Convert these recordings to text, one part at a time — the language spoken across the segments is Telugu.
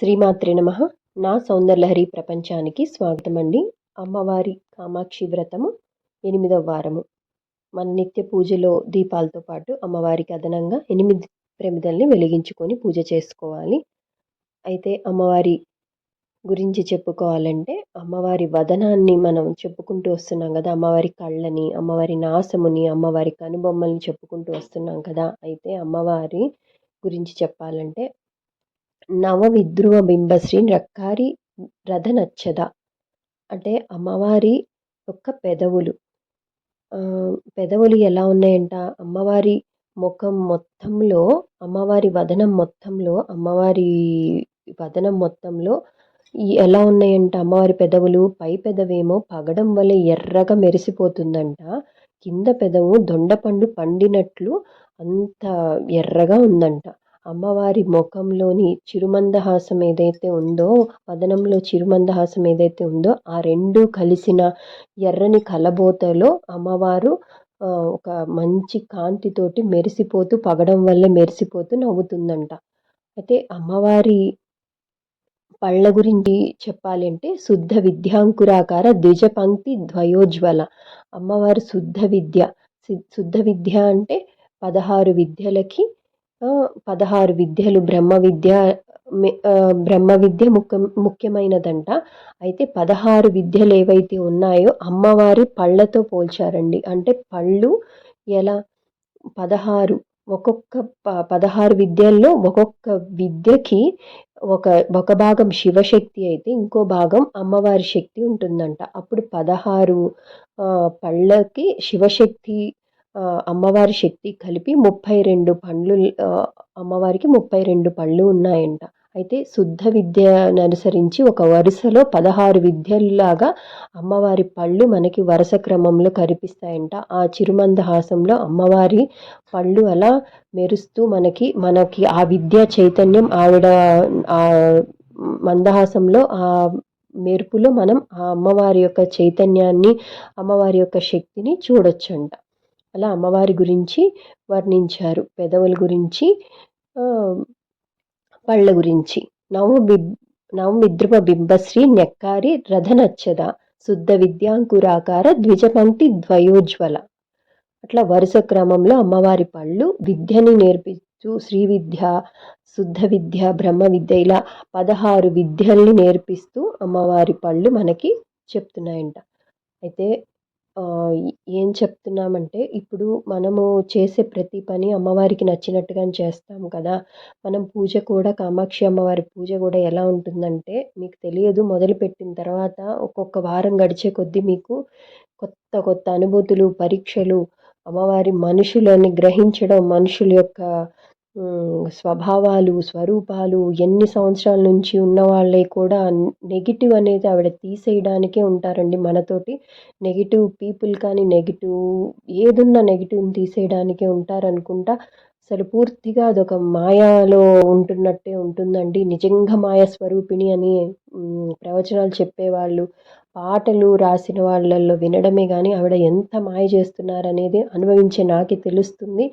శ్రీమాత్రి నమ. నా సౌందర్యలహరి ప్రపంచానికి స్వాగతం అండి అమ్మవారి కామాక్షి వ్రతము ఎనిమిదవ వారము. మన నిత్య పూజలో దీపాలతో పాటు అమ్మవారికి అదనంగా ఎనిమిది ప్రమిదల్ని వెలిగించుకొని పూజ చేసుకోవాలి. అయితే అమ్మవారి గురించి చెప్పుకోవాలంటే అమ్మవారి వదనాన్ని మనం చెప్పుకుంటూ వస్తున్నాం కదా. అమ్మవారి కళ్ళని అమ్మవారి నాసముని అమ్మవారి కనుబొమ్మల్ని చెప్పుకుంటూ వస్తున్నాం కదా. అయితే అమ్మవారి గురించి చెప్పాలంటే నవ విద్రువ బింబశ్రీ రక్కారి రథనచ్చద. అంటే అమ్మవారి యొక్క పెదవులు. పెదవులు ఎలా ఉన్నాయంట? అమ్మవారి ముఖం మొత్తంలో అమ్మవారి వదనం మొత్తంలో అమ్మవారి వదనం మొత్తంలో ఎలా ఉన్నాయంట? అమ్మవారి పెదవులు పై పెదవేమో పగడం వల్ల ఎర్రగా మెరిసిపోతుందంట. కింద పెదవు దొండపండు పండినట్లు అంత ఎర్రగా ఉందంట. అమ్మవారి ముఖంలోని చిరుమందహాసం ఏదైతే ఉందో వదనంలో చిరుమందహాసం ఏదైతే ఉందో ఆ రెండు కలిసిన ఎర్రని కలబోతలో అమ్మవారు ఒక మంచి కాంతితోటి మెరిసిపోతూ పగడం వల్ల మెరిసిపోతూ నవ్వుతుందంట. అయితే అమ్మవారి పళ్ళ గురించి చెప్పాలంటే శుద్ధ విద్యాంకురాకార ద్విజపంక్తి ద్వయోజ్వల. అమ్మవారు శుద్ధ విద్య శుద్ధ విద్య అంటే పదహారు విద్యలకి పదహారు విద్యలు బ్రహ్మ విద్య బ్రహ్మ విద్య ముఖ్య ముఖ్యమైనదంట. అయితే పదహారు విద్యలు ఏవైతే ఉన్నాయో అమ్మవారి పళ్ళతో పోల్చారండి. అంటే పళ్ళు ఎలా? పదహారు ఒక్కొక్క ప పదహారు విద్యల్లో ఒక్కొక్క విద్యకి ఒక ఒక భాగం శివశక్తి అయితే ఇంకో భాగం అమ్మవారి శక్తి ఉంటుందంట. అప్పుడు పదహారు పళ్ళకి శివశక్తి అమ్మవారి శక్తి కలిపి ముప్పై రెండు పండ్లు అమ్మవారికి ముప్పై రెండు పళ్ళు ఉన్నాయంట. అయితే శుద్ధ విద్యను అనుసరించి ఒక వరుసలో పదహారు విద్యల్లాగా అమ్మవారి పళ్ళు మనకి వరుస క్రమంలో కనిపిస్తాయంట ఆ చిరుమందహాసంలో అమ్మవారి పళ్ళు అలా మెరుస్తూ మనకి మనకి ఆ విద్యా చైతన్యం ఆవిడ ఆ మందహాసంలో ఆ మెరుపులో మనం ఆ అమ్మవారి యొక్క చైతన్యాన్ని అమ్మవారి యొక్క శక్తిని చూడొచ్చంట. అలా అమ్మవారి గురించి వర్ణించారు. పెదవుల గురించి పళ్ళ గురించి. నవ బి నవమిద్రుమ బింబశ్రీ నెక్కారి రథనచ్చద శుద్ధ విద్యాంకురాకార ద్విజపంక్తి ద్వయోజ్వల. అట్లా వరుస క్రమంలో అమ్మవారి పళ్ళు విద్యని నేర్పిస్తూ శ్రీ విద్య శుద్ధ విద్య బ్రహ్మ విద్య ఇలా పదహారు విద్యల్ని నేర్పిస్తూ అమ్మవారి పళ్ళు మనకి చెప్తున్నాయంట. అయితే ఏం చెప్తున్నామంటే ఇప్పుడు మనము చేసే ప్రతి పని అమ్మవారికి నచ్చినట్టుగా చేస్తాం కదా. మనం పూజ కూడా కామాక్షి అమ్మవారి పూజ కూడా ఎలా ఉంటుందంటే మీకు తెలియదు మొదలుపెట్టిన తర్వాత ఒక్కొక్క వారం గడిచే కొద్దీ మీకు కొత్త కొత్త అనుభూతులు పరీక్షలు అమ్మవారి మనుషులని గ్రహించడం మనుషుల యొక్క స్వభావాలు స్వరూపాలు ఎన్ని సంవత్సరాల నుంచి ఉన్న వాళ్ళే కూడా నెగిటివ్ అనేది ఆవిడ తీసేయడానికే ఉంటారండి మనతోటి. నెగిటివ్ పీపుల్ కానీ నెగిటివ్ ఏదున్న నెగిటివ్ని తీసేయడానికే ఉంటారనుకుంటా. అసలు పూర్తిగా అదొక మాయాలో ఉంటున్నట్టే ఉంటుందండి. నిజంగా మాయ స్వరూపిణి అని ప్రవచనాలు చెప్పేవాళ్ళు పాటలు రాసిన వాళ్ళల్లో వినడమే కానీ ఆవిడ ఎంత మాయ చేస్తున్నారనేది అనుభవించే నాకే తెలుస్తుంది.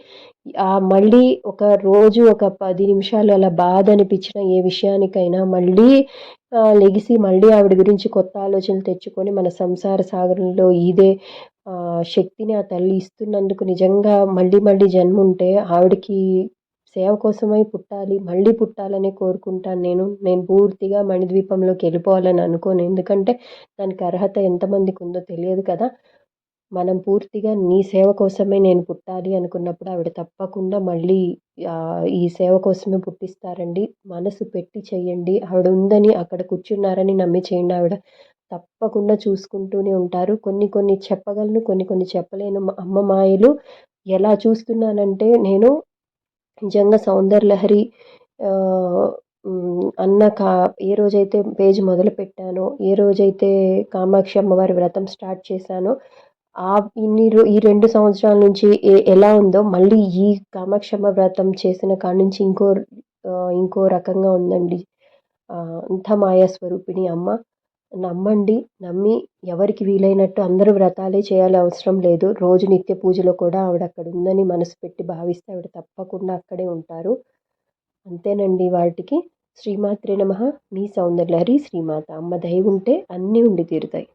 ఆ మళ్ళీ ఒక రోజు ఒక పది నిమిషాలు అలా బాధ అనిపించిన ఏ విషయానికైనా మళ్ళీ లెగిసి మళ్ళీ ఆవిడ గురించి కొత్త ఆలోచనలు తెచ్చుకొని మన సంసార సాగరంలో ఇదే శక్తిని ఆ తల్లి ఇస్తున్నందుకు నిజంగా మళ్ళీ మళ్ళీ జన్మ ఉంటే ఆవిడకి సేవ కోసమై పుట్టాలి మళ్ళీ పుట్టాలని కోరుకుంటాను నేను. నేను పూర్తిగా మణిద్వీపంలోకి వెళ్ళిపోవాలని అనుకోను. ఎందుకంటే దానికి అర్హత ఎంతమందికి ఉందో తెలియదు కదా. మనం పూర్తిగా నీ సేవ కోసమే నేను పుట్టాలి అనుకున్నప్పుడు ఆవిడ తప్పకుండా మళ్ళీ ఈ సేవ కోసమే పుట్టిస్తారండి. మనసు పెట్టి చేయండి ఆవిడ ఉందని అక్కడ కూర్చున్నారని నమ్మి చేయండి ఆవిడ. తప్పకుండా చూసుకుంటూనే ఉంటారు. కొన్ని కొన్ని చెప్పగలను కొన్ని కొన్ని చెప్పలేను. అమ్మ మాయలు ఎలా చూస్తున్నానంటే నేను నిజంగా సౌందర్ లహరి అన్న కా ఏ రోజైతే పేజ్ మొదలు పెట్టానో ఏ రోజైతే కామాక్షి అమ్మవారి వ్రతం స్టార్ట్ చేశానో ఆ ఇన్ని ఈ రెండు సంవత్సరాల నుంచి ఏ ఎలా ఉందో మళ్ళీ ఈ కామాక్షమ్మ వ్రతం చేసిన కాడ నుంచి ఇంకో ఇంకో రకంగా ఉందండి. అంత మాయా స్వరూపిణి అమ్మ. నమ్మండి నమ్మి ఎవరికి వీలైనట్టు అందరూ వ్రతాలే చేయాలి అవసరం లేదు. రోజు నిత్య పూజలో కూడా ఆవిడ అక్కడ ఉందని మనసు పెట్టి భావిస్తే ఆవిడ తప్పకుండా అక్కడే ఉంటారు. అంతేనండి వాటికి. శ్రీమాత్రే నమ. మీ సౌందర్యహరి శ్రీమాత. అమ్మ దయ ఉంటే అన్నీ ఉండి తీరుతాయి.